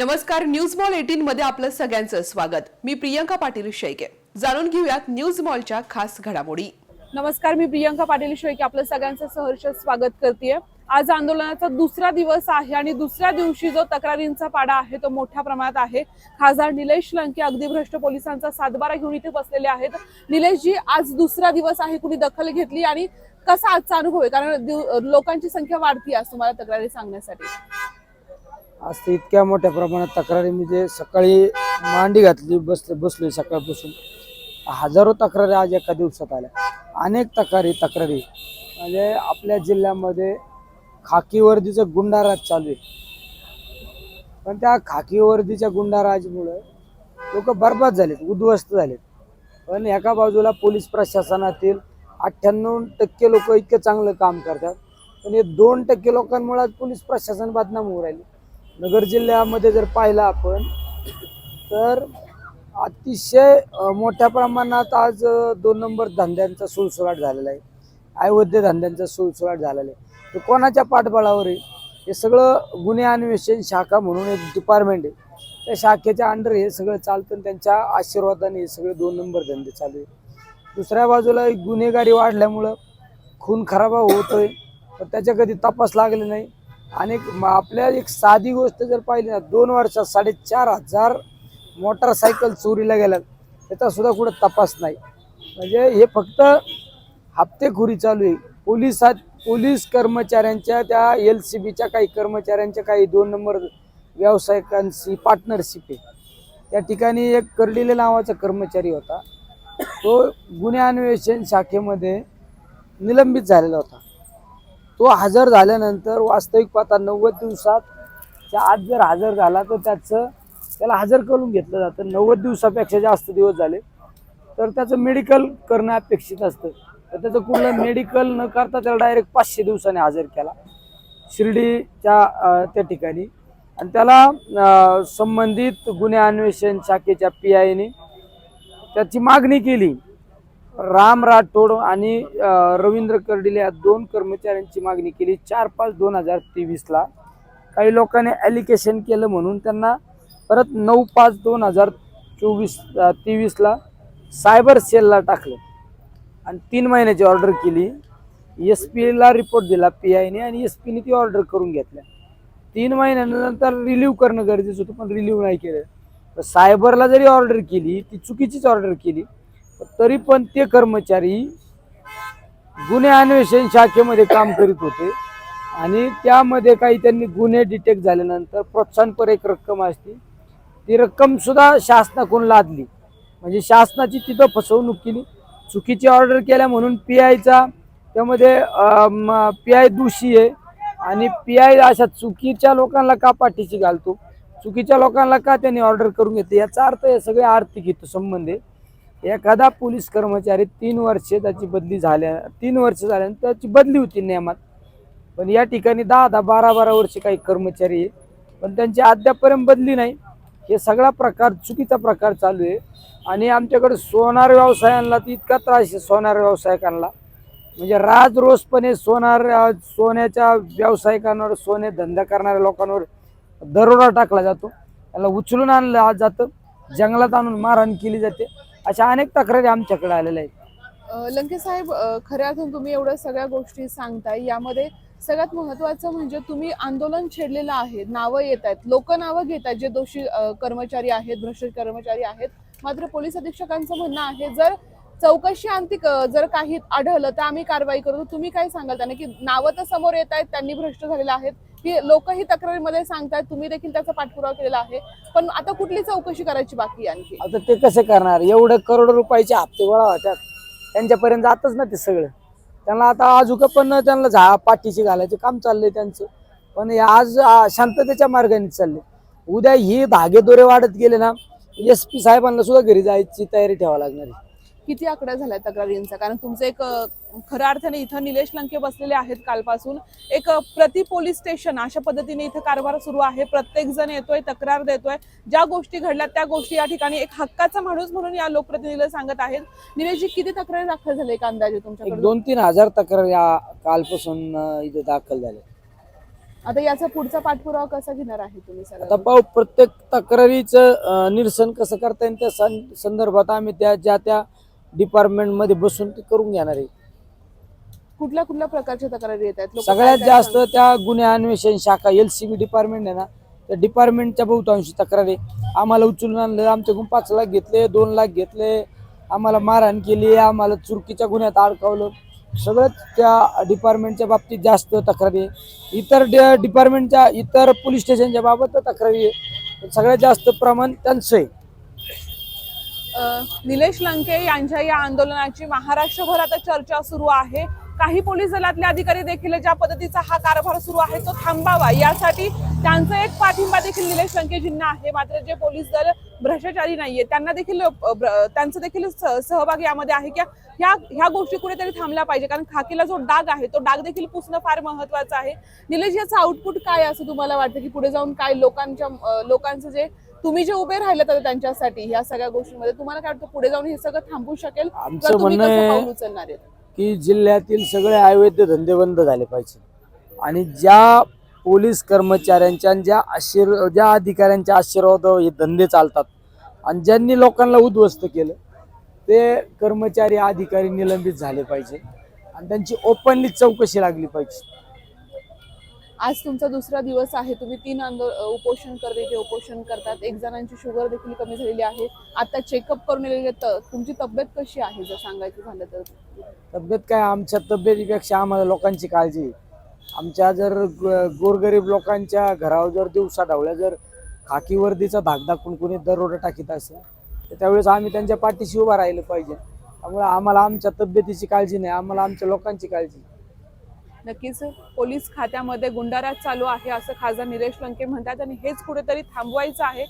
नमस्कार news mall eighteen मध्ये आपलं सगळ्यांचं स्वागत. मी प्रियंका पाटील शेळके. जाणून घेऊयात न्यूज मॉलच्या खास घडामोडी. नमस्कार मी प्रियंका पाटील शेळके. आपलं सगळ्यांचं सहर्ष स्वागत करते आज आंदोलनाचा दुसरा दिवस आहे आणि दुसऱ्या दिवशी जो तक्रारींचा पाडा आहे तो मोठ्या प्रमाणात आहे. खासदार निलेश लंके अगदी भ्रष्ट पोलिसांचा सातबारा घेऊन इथे बसलेले आहेत. निलेशजी आज दुसरा दिवस आहे कुणी दखल घेतली आणि कसा आजचा अनुभव आहे? कारण लोकांची संख्या वाढती आहे तुम्हाला तक्रारी सांगण्यासाठी. आज ते इतक्या मोठ्या प्रमाणात तक्रारी म्हणजे सकाळी मांडी घातली बसले बसलोय सकाळपासून. हजारो तक्रारी आज एका दिवसात आल्या. अनेक तक्रारी तक्रारी. म्हणजे आपल्या जिल्ह्यामध्ये खाकी वर्दीचं गुंडाराज चालू आहे. पण त्या खाकी वर्दीच्या गुंडाराजमुळं लोक बर्बाद झालेत उद्ध्वस्त झालेत. पण एका बाजूला पोलीस प्रशासनातील अठ्ठ्याण्णव टक्के लोक इतकं चांगलं काम करतात. पण हे दोन टक्के लोकांमुळे आज पोलीस प्रशासन बदनाम होऊ राहिले. नगर जिल्ह्यामध्ये जर पाहिलं आपण तर अतिशय मोठ्या प्रमाणात आज दोन नंबर धंद्यांचा सुळसुळाट झालेला आहे. अवैध धंद्यांचा सुळसुळाट झालेला आहे. तर कोणाच्या पाठबळावर आहे? हे सगळं गुन्हे अन्वेषण शाखा म्हणून एक डिपार्टमेंट आहे. त्या शाखेच्या अंडर हे सगळं चालतं आणि त्यांच्या आशीर्वादाने हे सगळे दोन नंबर धंदे चालू आहे दुसऱ्या बाजूला एक गुन्हेगारी वाढल्यामुळं खून खराबा होतोय पण त्याच्या कधी तपास लागले नाही. आणि आपल्या एक साधी गोष्ट जर पाहिली ना दोन वर्षात साडेचार हजार मोटारसायकल चोरीला गेल्यात. त्याचा सुद्धा कुठं तपास नाही. म्हणजे हे फक्त हप्तेखोरी चालू आहे. पोलिसात पोलीस कर्मचाऱ्यांच्या त्या एल सी बीच्या काही कर्मचाऱ्यांच्या काही दोन नंबर व्यावसायिकांशी पार्टनरशिप आहे. त्या ठिकाणी एक कर्डिले नावाचा कर्मचारी होता. तो गुन्हे अन्वेषण शाखेमध्ये निलंबित झालेला होता. तो हजर झाल्यानंतर वास्तविक पाहता नव्वद दिवसात च्या आत जर हजर झाला तर त्याचं त्याला हजर करून घेतलं जातं. नव्वद दिवसापेक्षा जास्त दिवस झाले. तर त्याचं मेडिकल करणं अपेक्षित असतं. तर त्याचं कुठलं मेडिकल न करता त्याला डायरेक्ट पाचशे दिवसाने हजर केला. शिर्डीच्या त्या ठिकाणी. आणि त्याला संबंधित गुन्हे अन्वेषण शाखेच्या पी आयने त्याची मागणी केली. राम राठोड आणि रवींद्र कर्डिले या दोन कर्मचाऱ्यांची मागणी केली चार पाच दोन हजार तेवीसला काही लोकांनी ॲलिकेशन केलं म्हणून त्यांना परत नऊ पाच दोन हजार चोवीस तेवीसला सायबर सेलला टाकलं. आणि तीन महिन्याची ऑर्डर केली. एस पीला रिपोर्ट दिला पी आयने आणि एस पीने ती ऑर्डर करून घेतल्या. तीन महिन्यानंतर रिलीव्ह करणं गरजेचं होतं पण रिलीव्ह नाही केलं. तर सायबरला जरी ऑर्डर केली ती चुकीचीच ऑर्डर केली. तरी पण ते कर्मचारी गुन्हे अन्वेषण शाखेमध्ये काम करीत होते. आणि त्यामध्ये काही त्यांनी गुन्हे डिटेक्ट झाल्यानंतर प्रोत्साहनपर एक रक्कम असते. ती रक्कमसुद्धा शासनाकडून लादली. म्हणजे शासनाची तिथं फसवणूक केली. चुकीची ऑर्डर केल्या म्हणून पी आयचा त्यामध्ये पी आय दोषी आहे. आणि पी आय अशा चुकीच्या लोकांना का पाठीशी घालतो? चुकीच्या लोकांना का त्यांनी ऑर्डर करून घेते याचा अर्थ हे सगळे आर्थिक हितसंबंध आहे. एखादा पोलीस कर्मचारी तीन वर्षे त्याची बदली झाल्या तीन वर्ष झाल्यानंतर त्याची बदली होती नियमात पण या ठिकाणी दहा दहा बारा बारा वर्षे काही कर्मचारी आहे पण त्यांची अद्यापपर्यंत बदली नाही. हे सगळा प्रकार चुकीचा प्रकार चालू आहे. आणि आमच्याकडे सोनार व्यवसायांना तर इतका त्रास आहे सोनार व्यावसायिकांना. म्हणजे राज रोजपणे सोनार सोन्याच्या व्यावसायिकांवर सोने धंदा करणाऱ्या लोकांवर दरोडा टाकला जातो. त्याला उचलून आणलं जातं. जंगलात आणून मारहाण केली जाते. अशा अनेक तक्रारी आमच्याकडे आलेल्या आहेत. लंके साहेब खऱ्या अर्थानं तुम्ही एवढ्या सगळ्या गोष्टी सांगताय. यामध्ये सगळ्यात महत्वाचं म्हणजे तुम्ही आंदोलन छेडलेलं आहे. नावं येत आहेत. लोक नावं घेत आहेत जे दोषी कर्मचारी आहेत भ्रष्ट कर्मचारी आहेत. मात्र पोलीस अधीक्षकांचं म्हणणं आहे जर चौकशी अंती क- जर काही आढळलं तर आम्ही कारवाई करतो. तुम्ही काय सांगाल त्यांना की नावं तर समोर येत आहेत त्यांनी भ्रष्ट झालेले आहेत. की लोकही तक्रारीमध्ये सांगतायत तुम्ही देखील त्याचा पाठपुरावा केलेला आहे. पण आता कुठली चौकशी करायची बाकी आहे आणखी? आता ते कसे करणार? एवढं करोड रुपयाचे हप्ते गोळा होतात. त्यांच्यापर्यंत जातच ना ते सगळं. त्यांना आता अजून पण त्यांना झा पाठीशी घालायचं काम चाललंय त्यांचं. पण आज शांततेच्या मार्गाने चालले उद्या ही धागेदोरे वाढत गेले ना एस पी साहेबांना सुद्धा घरी जायची तयारी ठेवावी लागणार आहे. किती आकडा झालाय तक्रारींचा कारण तुमचं एक खऱ्या अर्थाने इथं निलेश लंके बसलेले आहेत कालपासून. एक प्रति पोलीस स्टेशन अशा पद्धतीने इथं कारभार सुरू आहे. प्रत्येक जण येतोय तक्रार देतोय. ज्या गोष्टी घडल्या त्या गोष्टी या ठिकाणी एक हक्काचा माणूस म्हणून या लोकप्रतिनिधीला सांगत आहेत. निलेशजी किती तक्रारी दाखल झाले एक अंदाजे तुमच्याकडे दोन तीन हजार तक्रारी आ- कालपासून इथे दाखल झाल्या आता याचा पुढचा पाठपुरावा कसा घेणार आहे तुम्ही आता सगळं पाहू प्रत्येक तक्रारीचं अं, निरसन कसं करता येईल त्या सं- संदर्भात आम्ही त्या ज्या त्या डिपार्टमेंटमध्ये बसून ते करून घेणार आहे. कुठल्या कुठल्या प्रकारच्या तक्रारी येत आहेत? लोकं काय सगळ्यात काय जास्त सांगतात? त्या गुन्हे अन्वेषण शाखा एल सी बी डिपार्टमेंट आहे ना त्या डिपार्टमेंटच्या बहुतांशी तक्रारी आम्हाला उचलून आणलं आमच्याकडून पाच लाख घेतले दोन लाख घेतले आम्हाला मारहाण केली आम्हाला चुरकीच्या गुन्ह्यात अडकवलं. सगळंच त्या डिपार्टमेंटच्या बाबतीत जास्त तक्रारी आहे. इतर डि- डिपार्टमेंटच्या इतर पोलीस स्टेशनच्या बाबत तक्रारी आहे पण सगळ्यात जास्त प्रमाण त्यांचं आहे. निलेश लंके यांच्या या आंदोलनाची महाराष्ट्रभर आता चर्चा सुरू आहे. काही पोलीस दलातले अधिकारी देखील ज्या पद्धतीचा हा कारभार सुरू आहे तो थांबावा. यासाठी त्यांचा एक पाठिंबा देखील निलेश लंकेजींना आहे. मात्र जे पोलीस दल भ्रष्टाचारी नाहीये त्यांना देखील त्यांचं देखील सहभाग यामध्ये आहे की ह्या ह्या गोष्टी कुठेतरी थांबल्या पाहिजे. कारण खाकीला जो डाग आहे तो डाग देखील पुसणं फार महत्वाचं आहे. निलेश याचं आउटपुट काय असं तुम्हाला वाटतं की पुढे जाऊन काय लोकांच्या लोकांचं जे तुम्ही जे उभे राहिले तर त्यांच्यासाठी ह्या सगळ्या गोष्टींमध्ये तुम्हाला काय वाटतं पुढे जाऊन हे सगळं थांबू शकेल? आहे- उचलणार आहेत? की जिल्ह्यातील सगळे अवैध धंदे बंद झाले पाहिजे. आणि ज्या पोलीस कर्मचाऱ्यांच्या आणि ज्या आशीर् ज्या अधिकाऱ्यांच्या आशीर्वाद हे धंदे चालतात आणि ज्यांनी लोकांना उद्ध्वस्त केलं ते कर्मचारी अधिकारी निलंबित झाले पाहिजे. आणि त्यांची ओपनली चौकशी लागली पाहिजे. आज तुमचा दुसरा दिवस आहे. तुम्ही तीन आंदो उपोषण करते ते उपोषण करतात. एक जणांची शुगर देखील कमी झालेली आहे. आता चेकअप करून गेलेले त- तुमची तब्येत कशी आहे जर सांगायचं झालं तर? तब्येत काय आमच्या तब्येतीपेक्षा आम्हाला लोकांची काळजी आमच्या जर ग- गोरगरीब लोकांच्या घरावर जर दिवसा ढवळ्या जर खाकी वर्दीचा धाक दाखवून कोणी दरोडा टाकीत असेल तर त्यावेळेस आम्ही त्यांच्या पाठीशी उभा राहिलं पाहिजे. त्यामुळे आम्हाला आमच्या तब्येतीची काळजी नाही आम्हाला आमच्या लोकांची काळजी नक्कीच पोलीस खात्यामध्ये गुंडाराज चालू आहे असं खासदार निलेश लंके म्हणतात आणि हेच कुठेतरी थांबवायचं आहे.